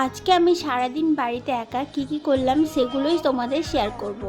আজকে আমি সারাদিন বাড়িতে একা কি কি করলাম সেগুলোই তোমাদের শেয়ার করব।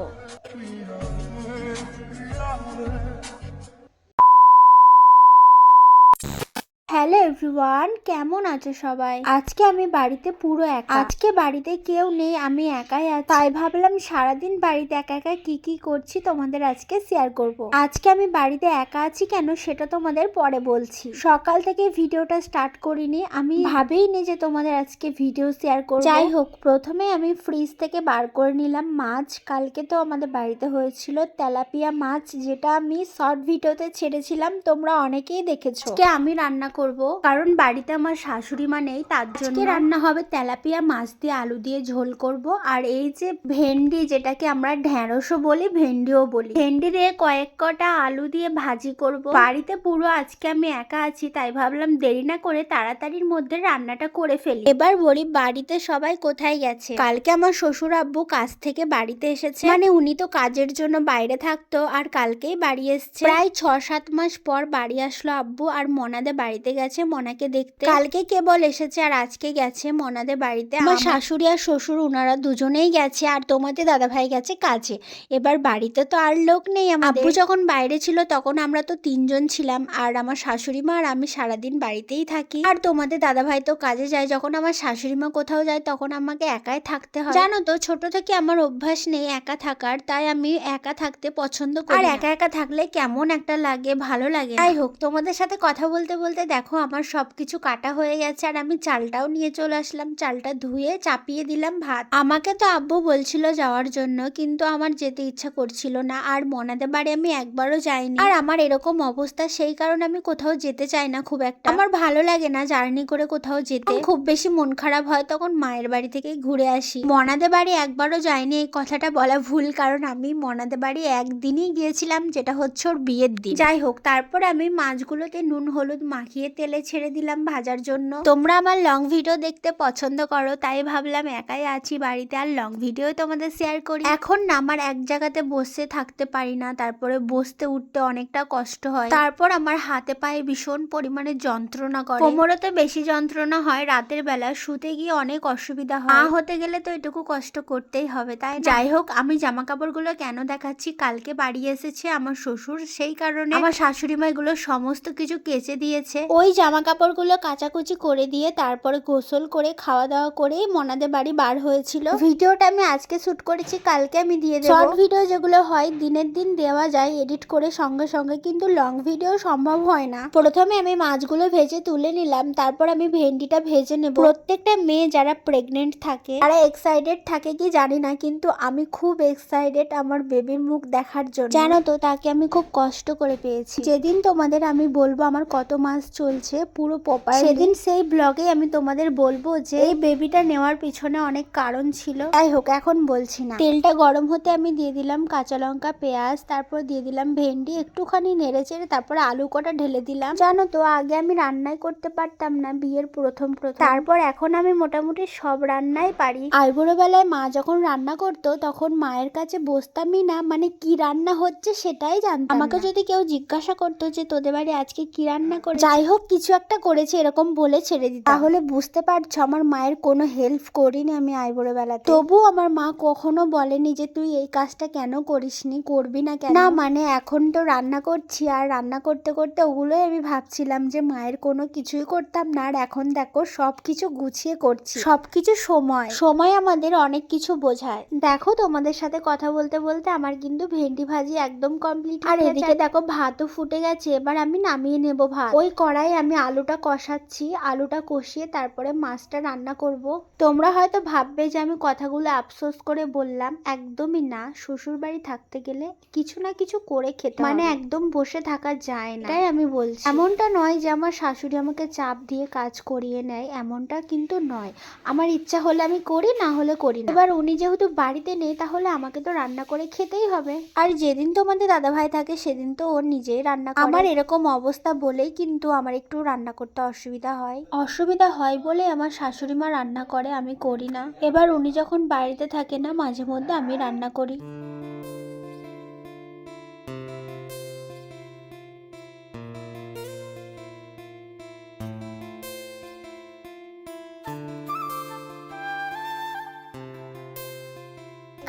এভরিওয়ান কেমন আছো সবাই? আজকে আমি বাড়িতে পুরো একা। আজকে বাড়িতে কেউ নেই আমি একাই আছি। তাই ভাবলাম সারাদিন বাড়িতে একা একা কি কি করছি তোমাদের আজকে শেয়ার করব। আজকে আমি বাড়িতে একা আছি কেন সেটা তোমাদের পরে বলছি। সকাল থেকে ভিডিওটা স্টার্ট করিনি আমি ভাবেইনি যে তোমাদের আজকে ভিডিও শেয়ার করব। যাই হোক প্রথমে আমি ফ্রিজ থেকে বার করে নিলাম মাছ। কালকে তো আমাদের বাড়িতে হয়েছিল তেলাপিয়া মাছ যেটা আমি শর্ট ভিডিওতে ছেড়েছিলাম তোমরা অনেকেই দেখেছ। আজকে আমি রান্না করব। কারণ বাড়িতে আমার শাশুড়ি মা নেই তার জন্য রান্না হবে তেলাপিয়া মাছ দিয়ে আলু দিয়ে ঝোল করব। আর এই যে ভেন্ডি যেটাকে আমরা ঢ্যাঁড়সও বলি ভেন্ডিও বলি ভেন্ডি দিয়ে কয়েক কটা আলু দিয়ে ভাজি করব। বাড়িতে পুরো আজকে আমি একা আছি তাই ভাবলাম দেরি না করে তাড়াতাড়ির মধ্যে রান্নাটা করে ফেলি। এবার বলি বাড়িতে সবাই কোথায় গেছে? কালকে আমার শ্বশুর আব্বু কাজ থেকে বাড়িতে এসেছে। মানে উনি তো কাজের জন্য বাইরে থাকতো আর কালকেই বাড়ি এসছে। প্রায় ছ সাত মাস পর বাড়ি আসলো আব্বু আর মনাদে বাড়িতে গেছে। মনাকে দেখতে। কালকে কেবল এসেছে আর আজকে গেছে মনাদের বাড়িতে। আমার শাশুড়ি আর শ্বশুর উনারা দুজনেই গেছে আর তোমাদের দাদা ভাই গেছে কাজে। এবার বাড়িতে তো আর লোক নেই আব্বু যখন বাইরে ছিল তখন আমরা তো তিনজন ছিলাম আর আমার শাশুড়ি মা আর আমি সারাদিন বাড়িতেই থাকি। আর তোমাদের দাদা ভাই তো কাজে যায় যখন আমার শাশুড়ি মা কোথাও যায় তখন আমাকে একাই থাকতে হয়। জানো তো ছোট থেকে আমার অভ্যাস নেই একা থাকার তাই আমি একা থাকতে পছন্দ করি আর একা একা থাকলে কেমন একটা লাগে ভালো লাগে যাই হোক তোমাদের সাথে কথা বলতে বলতে দেখো আমার সবকিছু কাটা হয়ে গেছে আর আমি চালটাও নিয়ে চলে আসলাম। চালটা ধুয়ে চাপিয়ে দিলাম ভাত। আমাকে তো আব্বু বলছিল যাওয়ার জন্য, কিন্তু আমার যেতে ইচ্ছা করছিল না। আর মনাদের বাড়ি আমি একবারও যাইনি। আর আমার এরকম অবস্থা, সেই কারণে আমি কোথাও যেতে চাই না খুব একটা। আমার ভালো লাগে না জার্নি করে কোথাও যেতে। খুব বেশি মন খারাপ হয়, তখন মায়ের বাড়ি থেকে ঘুরে আসি। মনাদের বাড়ি একবারও যাইনি, এই কথাটা বলা ভুল, কারণ আমি মনাদের বাড়ি একদিনই গিয়েছিলাম, যেটা হচ্ছে ওর বিয়ের দিন। যাই হোক, তারপর আমি মাছগুলোতে নুন, হলুদ মাখিয়ে তেলে ছেড়ে দিলাম ভাজার জন্য। তোমরা আমার লং ভিডিও দেখতে পছন্দ করো, তাই ভাবলাম একাই আছি বাড়িতে আর লং ভিডিও তোমাদের শেয়ার করি। এখন না আমার এক জায়গাতে বসে থাকতে পারি না, তারপরে বসতে উঠতে অনেকটা কষ্ট হয়। তারপর আমার হাতে পায়ে ভীষণ পরিমাণে যন্ত্রণা করে। কোমরেতে বেশি যন্ত্রণা হয়, রাতের বেলা শুতে গিয়ে অনেক অসুবিধা হয়। মা হতে গেলে তো এটুকু কষ্ট করতেই হবে, তাই যাই হোক, আমি জামা কাপড়গুলো কেন দেখাচ্ছি? কালকে বাড়ি এসেছে আমার শ্বশুর, সেই কারণে। আমার শাশুড়ি মা এগুলো সমস্ত কিছু কেচে দিয়েছে। ওই জামা কাপড়গুলো কাচাকুচি করে দিয়ে তারপরে গোসল করে খাওয়া দাওয়া করে মনাদের বাড়ি বার হয়েছিল। ভিডিওটা আমি আজকে শ্যুট করেছি কালকে আমি দিয়ে দেবো। শর্ট ভিডিও যেগুলো হয় দিনের দিন দেওয়া যায় এডিট করে সঙ্গে সঙ্গে কিন্তু লং ভিডিও সম্ভব হয় না। প্রথমে আমি মাছগুলো ভেজে তুলে নিলাম তারপর আমি ভেন্ডিটা ভেজে নেব। প্রত্যেকটা মেয়ে যারা প্রেগনেন্ট থাকে তারা এক্সাইটেড থাকে কি জানি না কিন্তু আমি খুব এক্সাইটেড আমার বেবির মুখ দেখার জন্য। জানো তো তাকে আমি খুব কষ্ট করে পেয়েছি। যেদিন তোমাদের আমি বলব আমার কত মাস চলছে পুরো প্রপার সেদিন সেই ব্লগে আমি তোমাদের বলব যে এই বেবিটা নেওয়ার পিছনে অনেক কারণ ছিল। যাই হোক এখন বলছি না। তেলটা গরম হতে আমি দিয়ে দিলাম কাঁচা লঙ্কা পেঁয়াজ তারপর দিয়ে দিলাম ভেন্ডি একটুখানি নেড়ে চেড়ে তারপর আলু কটা ঢেলে দিলাম। জানো তো আগে আমি রান্নাই করতে পারতাম না বিয়ের প্রথম প্রথম। তারপর এখন আমি মোটামুটি সব রান্নাই পারি। আইবুড়ো বেলায় মা যখন রান্না করতো তখন মায়ের কাছে বসতামই না মানে কি রান্না হচ্ছে সেটাই জানতাম আমাকে যদি কেউ জিজ্ঞাসা করতো যে তোদের বাড়ি আজকে কি রান্না করে যাই হোক কিছু একটা করেছে এরকম বলে ছেড়ে দিতাম। তাহলে বুঝতে পারছ আমার মায়ের কোনো হেল্প করিনি আমি আইবুড়ো বেলাতে তবু আমার মা কখনো বলেনি যে তুই এই কাজটা কেন করিসনি করবি না কেন? না মানে এখন তো রান্না করছি আর রান্না করতে করতে ওগুলোই আমি ভাবছিলাম যে মায়ের কোনো কিছুই করতাম না আর এখন দেখো সব কিছু গুছিয়ে করছি। সব কিছু সময়। সময় আমাদের অনেক কিছু বোঝায়। দেখো তোমাদের সাথে কথা বলতে বলতে আমার কিন্তু ভেন্ডি ভাজি একদম কমপ্লিট আর এদিকে দেখো ভাতও ফুটে গেছে এবার আমি নামিয়ে নেব ভাত। ওই কড়াই আমি আলুটা কষাচ্ছি আলুটা কষিয়ে তারপরে মাছটা রান্না করব। তোমরা হয়তো ভাববে যে আমি কথাগুলো আফসোস করে বললাম একদমই না। শ্বশুর বাড়ি থাকতে গেলে কিছু না কিছু করে খেতে মানে একদম বসে থাকা যায় না। তাই আমি বলছি। এমনটা নয় যে আমার শাশুড়ি আমাকে চাপ দিয়ে কাজ করিয়ে নেয় এমনটা কিন্তু নয়। আমার ইচ্ছা হলে আমি করি না হলে করি না। এবার উনি যেহেতু বাড়িতে নেই তাহলে আমাকে তো রান্না করে খেতেই হবে। আর যেদিন তোমাদের দাদা ভাই থাকে সেদিন তো ও নিজেই রান্না করে। আমার এরকম অবস্থা বলেই কিন্তু আমার একটু রান্না করতে অসুবিধা হয়? অসুবিধা হয় বলে আমার শাশুড়ি মা রান্না করে, আমি করি না। এবার উনি যখন বাড়িতে থাকে না, মাঝে মধ্যে আমি রান্না করি।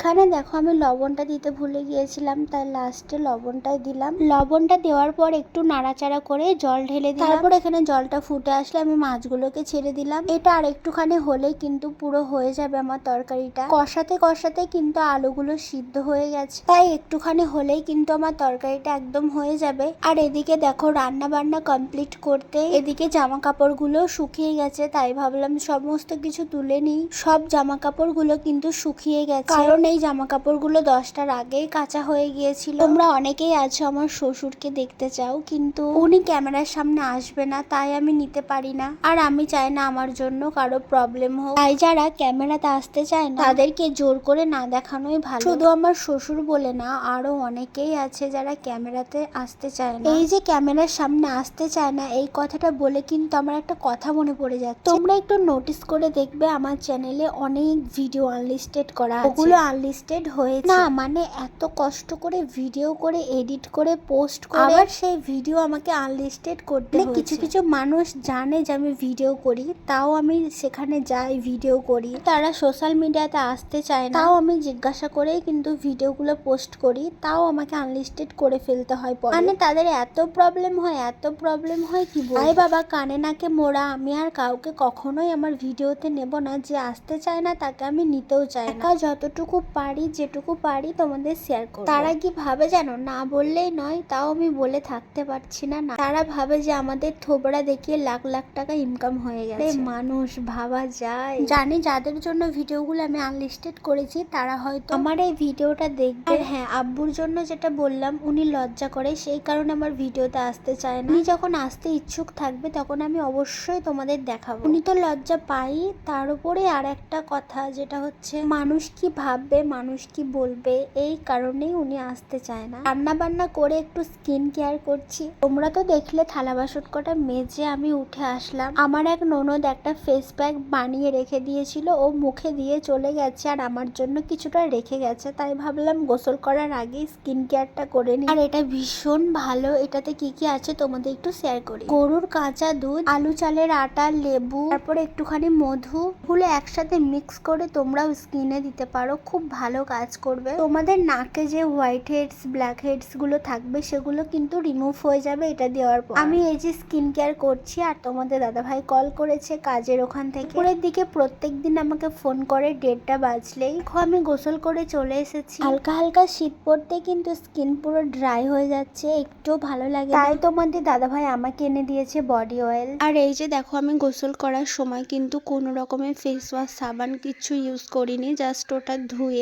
এখানে দেখো আমি লবণটা দিতে ভুলে গিয়েছিলাম তাই লাস্টে লবণটাই দিলাম। লবণটা দেওয়ার পর একটু নাড়াচাড়া করে জল ঢেলে দিলাম। তারপর এখানে জলটা ফুটে আসলে আমি মাছগুলোকে ছেড়ে দিলাম। এটা আর একটুখানি হলেই কিন্তু পুরো হয়ে যাবে আমার তরকারিটা। কষাতে কষাতে কিন্তু আলুগুলো সিদ্ধ হয়ে গেছে। তাই একটুখানি হলেই কিন্তু আমার তরকারিটা একদম হয়ে যাবে। আর এদিকে দেখো রান্না বান্না কমপ্লিট করতে এদিকে জামা কাপড়গুলো শুকিয়ে গেছে তাই ভাবলাম সমস্ত কিছু তুলে নিই। সব জামা কাপড়গুলো কিন্তু শুকিয়ে গেছে। কারণ এই জামা কাপড়গুলো দশটার আগেই কাঁচা হয়ে গিয়েছিল। তোমরা অনেকেই আছো আমার শ্বশুরকে দেখতে চাও, কিন্তু উনি ক্যামেরার সামনে আসবে না, তাই আমি নিতে পারি না। আর আমি চাই না আমার জন্য কারও প্রবলেম হোক। তাই যারা ক্যামেরাতে আসতে চায় না, তাদেরকে জোর করে না দেখানোই ভালো। শুধু আমার শ্বশুর বলে না, আরও অনেকেই আছে যারা ক্যামেরাতে আসতে চায় না। এই যে ক্যামেরার সামনে আসতে চায় না, এই কথাটা বলে কিন্তু আমার একটা কথা মনে পড়ে যাচ্ছে। তোমরা একটু নোটিস করে দেখবে আমার চ্যানেলে অনেক ভিডিও আনলিস্টেড করা ওগুলো আনলিস্টেড হয়েছে। না মানে এত কষ্ট করে ভিডিও করে এডিট করে পোস্ট করে আবার সেই ভিডিও আমাকে আনলিস্টেড করতে হয়েছে কিছু কিছু মানুষ জানে যে আমি ভিডিও করি তাও আমি সেখানে যাই ভিডিও করি। তারা সোশ্যাল মিডিয়াতে আসতে চায় না। তাও আমি জিজ্ঞাসা করেই কিন্তু ভিডিওগুলো পোস্ট করি তাও আমাকে আনলিস্টেড করে ফেলতে হয় পরে। মানে তাদের এত প্রবলেম হয় এত প্রবলেম হয় কি বল বাবা কানে নাকে মোড়া আমি আর কাউকে কখনোই আমার ভিডিওতে নেব না যে আসতে চায় না তাকে আমি নিতেও চাই না। যতটুকু পারি যেটুকু পারি তোমাদের শেয়ার করব। তারা কি ভাবে জানো না বললেই নয় তাও আমি বলে থাকতে পারছি না না। তারা ভাবে যে আমাদের থোবড়া দেখিয়ে লাখ লাখ টাকা ইনকাম হয়ে গেছে। মানুষ ভাবা যায়। জানি যাদের জন্য ভিডিওগুলো আমি আনলিস্টেড করেছি তারা হয়তো আমার এই ভিডিওটা দেখবে। আর হ্যাঁ আব্বুর জন্য যেটা বললাম উনি লজ্জা করে সেই কারণে আমার ভিডিওতে আসতে চায় না। উনি যখন আসতে ইচ্ছুক থাকবে তখন আমি অবশ্যই তোমাদের দেখাবো। উনি তো লজ্জা পাই তার উপরে আর একটা কথা যেটা হচ্ছে মানুষ কি ভাববে? মানুষ কি বলবে? এই কারণেই উনি আসতে চায় না। রান্না বান্না করে একটু স্কিন কেয়ার করছি। তোমরা তো দেখলে থালা বাসন কটা মেজে আমি উঠে আসলাম। আমার এক ননদ একটা ফেস প্যাক বানিয়ে রেখে দিয়েছিল। ও মুখে দিয়ে চলে গেছে আর আমার জন্য কিছুটা রেখে গেছে। তাই ভাবলাম গোসল করার আগেই স্কিন কেয়ারটা করে নিই। আর এটা ভীষণ ভালো। এটাতে কি কি আছে তোমাদের একটু শেয়ার করি। গরুর কাঁচা দুধ, আলু চালের আটা, লেবু, তারপরে একটুখানি মধু। গুলো একসাথে মিক্স করে তোমরাও স্কিনে দিতে পারো। খুব ভালো কাজ করবে। তোমাদের নাকে যে হোয়াইট হেডস ব্ল্যাক হেডসগুলো থাকবে, সেগুলো কিন্তু রিমুভ হয়ে যাবে এটা দেওয়ার পর। আমি এই যে স্কিন কেয়ার করছি আর তোমাদের দাদা ভাই কল করেছে কাজের ওখান থেকে। উপরের দিকে প্রত্যেক দিন আমাকে ফোন করে ডেটটা বাজলেই। আমি গোসল করে চলে এসেছি। হালকা হালকা শীত পড়তে কিন্তু স্কিন পুরো ড্রাই হয়ে যাচ্ছে, একটু ভালো লাগে তাই তোমাদের দাদা ভাই আমাকে এনে দিয়েছে বডি অয়েল আর এই যে দেখো, আমি গোসল করার সময় কিন্তু কোনো রকমের ফেস ওয়াশ সাবান কিছু ইউজ করিনি জাস্ট ওটা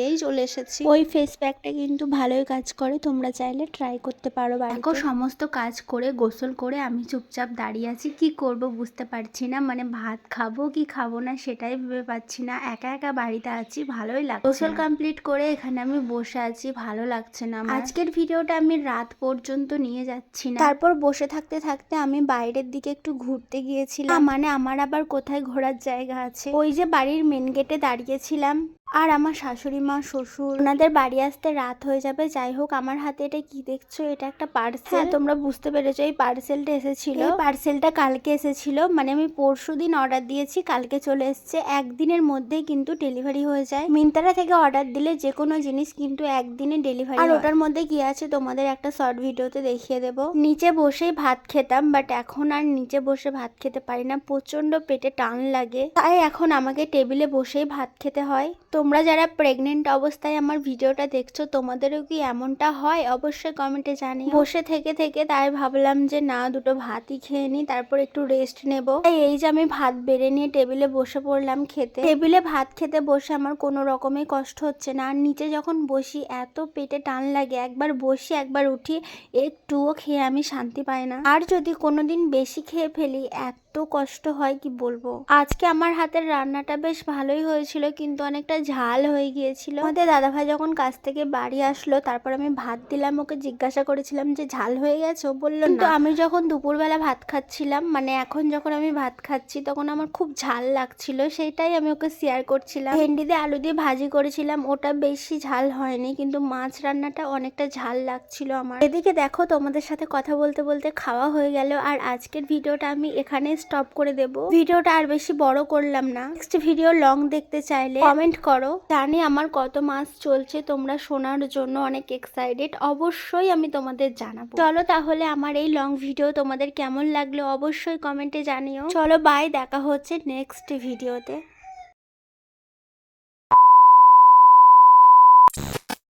ধুয়েই চলে এসেছি। ওই ফেস প্যাকটা কিন্তু ভালোই কাজ করে তোমরা চাইলে ট্রাই করতে পারো বাড়িতে। সমস্ত কাজ করে গোসল করে আমি চুপচাপ দাঁড়িয়ে আছি। কি করব বুঝতে পারছি না মানে ভাত খাব কি খাব না সেটাই ভেবে পাচ্ছি না। একা একা বাড়িতে আছি ভালোই লাগছে। গোসল কমপ্লিট করে এখানে আমি বসে আছি ভালো লাগছে না আজকের ভিডিওটা আমি রাত পর্যন্ত নিয়ে যাচ্ছি না। তারপর বসে থাকতে থাকতে আমি বাইরের দিকে একটু ঘুরতে গিয়েছিলাম। মানে আমার আবার কোথায় ঘোরার জায়গা আছে? ওই যে বাড়ির মেন গেটে দাঁড়িয়েছিলাম। আর আমার শাশুড়ি মা শ্বশুর ওনাদের বাড়ি আসতে রাত হয়ে যাবে। যাই হোক আমার হাতে এটা কি দেখছ? এটা একটা পার্সেল হ্যাঁ তোমরা বুঝতে পেরেছ এই পার্সেলটা এসেছিল। এই পার্সেলটা কালকে এসেছিল। মানে আমি পরশু দিন অর্ডার দিয়েছি কালকে চলে এসেছে। একদিনের মধ্যেই কিন্তু ডেলিভারি হয়ে যায়। মিন্তারা থেকে অর্ডার দিলে যে কোনো জিনিস কিন্তু একদিনে ডেলিভারি আর ওটার মধ্যে কি আছে তোমাদের একটা শর্ট ভিডিওতে দেখিয়ে দেব। নিচে বসেই ভাত খেতাম বাট এখন আর নিচে বসে ভাত খেতে পারি না। প্রচণ্ড পেটে টান লাগে। তাই এখন আমাকে টেবিলে বসেই ভাত খেতে হয়। তোমরা যারা প্রেগনেন্ট অবস্থায় আমার ভিডিওটা দেখছ, তোমাদেরও কি এমনটা হয়? অবশ্যই কমেন্টে জানি বসে থেকে থেকে তাই ভাবলাম যে, না, দুটো ভাতই খেয়ে নিই, তারপর একটু রেস্ট নেব। তাই এই যে আমি ভাত বেড়ে নিয়ে টেবিলে বসে পড়লাম খেতে। টেবিলে ভাত খেতে বসে আমার কোনো রকমের কষ্ট হচ্ছে না। আর নিচে যখন বসি, এত পেটে টান লাগে। একবার বসি, একবার উঠি, একটুও খেয়ে আমি শান্তি পাই না। আর যদি কোনোদিন বেশি খেয়ে ফেলি, এত কষ্ট হয় কি বলব? আজকে আমার হাতের রান্নাটা বেশ ভালোই হয়েছিল কিন্তু অনেকটা ঝাল হয়ে গিয়েছিল। আমাদের দাদাভাই যখন কাছ থেকে বাড়ি আসলো তারপর আমি ভাত দিলাম ওকে জিজ্ঞাসা করেছিলাম যে ঝাল হয়ে গেছে? ও বলল কিন্তু আমি যখন দুপুরবেলা ভাত খাচ্ছিলাম মানে এখন যখন আমি ভাত খাচ্ছি তখন আমার খুব ঝাল লাগছিল সেইটাই আমি ওকে শেয়ার করছিলাম। ভেন্ডি দিয়ে আলু দিয়ে ভাজি করেছিলাম ওটা বেশি ঝাল হয়নি কিন্তু মাছ রান্নাটা অনেকটা ঝাল লাগছিল আমার। এদিকে দেখো তোমাদের সাথে কথা বলতে বলতে খাওয়া হয়ে গেল আর আজকের ভিডিওটা আমি এখানে স্টপ করে দেব। ভিডিওটা আর বেশি বড় করলাম না। নেক্সট ভিডিও লং দেখতে চাইলে কমেন্ট করো। জানি আমার কত মাস চলছে, তোমরা শোনার জন্য অনেক এক্সাইটেড অবশ্যই আমি তোমাদের জানাব। চলো তাহলে আমার এই লং ভিডিও তোমাদের কেমন লাগল অবশ্যই কমেন্টে জানিও। চলো বাই দেখা হচ্ছে নেক্সট ভিডিওতে